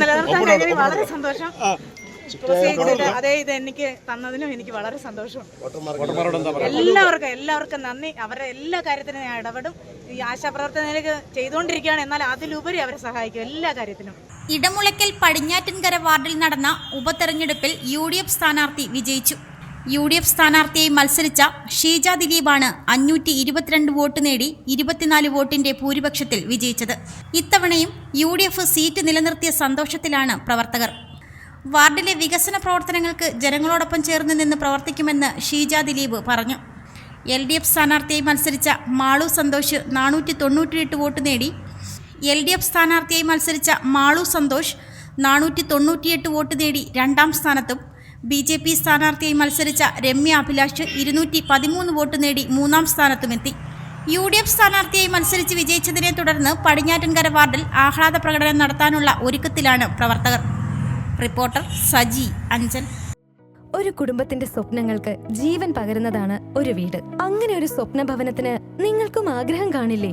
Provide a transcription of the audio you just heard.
നിലനിർത്താൻ കഴിഞ്ഞതിൽ വളരെ സന്തോഷം. അതേ ഇത് എനിക്ക് തന്നതിനും എനിക്ക് വളരെ സന്തോഷം എല്ലാവർക്കും എല്ലാവർക്കും നന്ദി. അവരെ എല്ലാ കാര്യത്തിനും ഞാൻ ഇടപെടും. ഈ ആശാപ്രവർത്തനത്തിലേക്ക് ചെയ്തുകൊണ്ടിരിക്കുകയാണ്. എന്നാൽ അതിലുപരി അവരെ സഹായിക്കും എല്ലാ കാര്യത്തിനും. ഇടമുളയ്ക്കൽ പടിഞ്ഞാറ്റിൻകര വാർഡിൽ നടന്ന ഉപതെരഞ്ഞെടുപ്പിൽ യു ഡി എഫ് സ്ഥാനാർത്ഥി വിജയിച്ചു. യു ഡി എഫ് സ്ഥാനാർത്ഥിയായി മത്സരിച്ച ഷീജ ദിലീപാണ് അഞ്ഞൂറ്റി ഇരുപത്തിരണ്ട് വോട്ട് നേടി ഇരുപത്തിനാല് വോട്ടിന്റെ ഭൂരിപക്ഷത്തിൽ വിജയിച്ചത്. ഇത്തവണയും യു ഡി എഫ് സീറ്റ് നിലനിർത്തിയ സന്തോഷത്തിലാണ് പ്രവർത്തകർ. വാർഡിലെ വികസന പ്രവർത്തനങ്ങൾക്ക് ജനങ്ങളോടൊപ്പം ചേർന്ന് നിന്ന് പ്രവർത്തിക്കുമെന്ന് ഷീജ ദിലീപ് പറഞ്ഞു. എൽ ഡി എഫ് സ്ഥാനാർത്ഥിയായി മത്സരിച്ച മാളു സന്തോഷ് നാനൂറ്റി തൊണ്ണൂറ്റിയെട്ട് വോട്ട് നേടി. എൽ ഡി എഫ് സ്ഥാനാർത്ഥിയായി മത്സരിച്ച മാളു സന്തോഷ് നാനൂറ്റി തൊണ്ണൂറ്റിയെട്ട് വോട്ട് നേടി രണ്ടാം സ്ഥാനത്തും ബി ജെ പി സ്ഥാനാർത്ഥിയായി മത്സരിച്ച രമ്യ അഭിലാഷ് ഇരുന്നൂറ്റി പതിമൂന്ന് വോട്ട് നേടി മൂന്നാം സ്ഥാനത്തുമെത്തി. യു ഡി എഫ് സ്ഥാനാർത്ഥിയായി മത്സരിച്ച് വിജയിച്ചതിനെ തുടർന്ന് പടിഞ്ഞാറ്റൻകര വാർഡിൽ ആഹ്ലാദ പ്രകടനം നടത്താനുള്ള ഒരുക്കത്തിലാണ് പ്രവർത്തകർ. റിപ്പോർട്ടർ സജി അഞ്ചൽ. ഒരു കുടുംബത്തിന്റെ സ്വപ്നങ്ങൾക്ക് ജീവൻ പകരുന്നതാണ് ഒരു വീട്. അങ്ങനെ ഒരു സ്വപ്ന ഭവനത്തിന് നിങ്ങൾക്കും ആഗ്രഹം കാണില്ലേ?